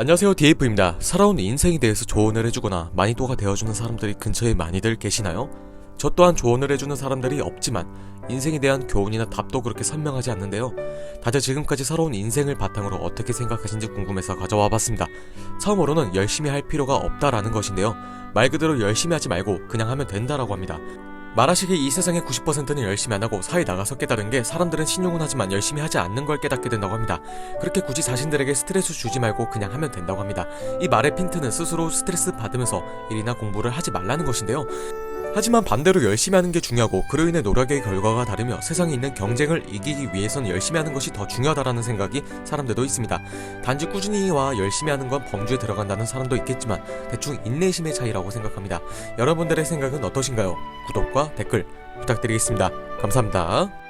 안녕하세요 DF입니다. 살아온 인생에 대해서 조언을 해주거나 마니또가 되어주는 사람들이 근처에 많이들 계시나요? 저 또한 조언을 해주는 사람들이 없지만 인생에 대한 교훈이나 답도 그렇게 선명하지 않는데요. 다들 지금까지 살아온 인생을 바탕으로 어떻게 생각하신지 궁금해서 가져와 봤습니다. 처음으로는 열심히 할 필요가 없다라는 것인데요. 말 그대로 열심히 하지 말고 그냥 하면 된다라고 합니다. 말하시기 이 세상의 90%는 열심히 안 하고 사회 나가서 깨달은 게 사람들은 신용은 하지만 열심히 하지 않는 걸 깨닫게 된다고 합니다. 그렇게 굳이 자신들에게 스트레스 주지 말고 그냥 하면 된다고 합니다. 이 말의 핀트는 스스로 스트레스 받으면서 일이나 공부를 하지 말라는 것인데요. 하지만 반대로 열심히 하는 게 중요하고 그로 인해 노력의 결과가 다르며 세상에 있는 경쟁을 이기기 위해선 열심히 하는 것이 더 중요하다라는 생각이 사람들도 있습니다. 단지 꾸준히와 열심히 하는 건 범주에 들어간다는 사람도 있겠지만 대충 인내심의 차이라고 생각합니다. 여러분들의 생각은 어떠신가요? 구독과 댓글 부탁드리겠습니다. 감사합니다.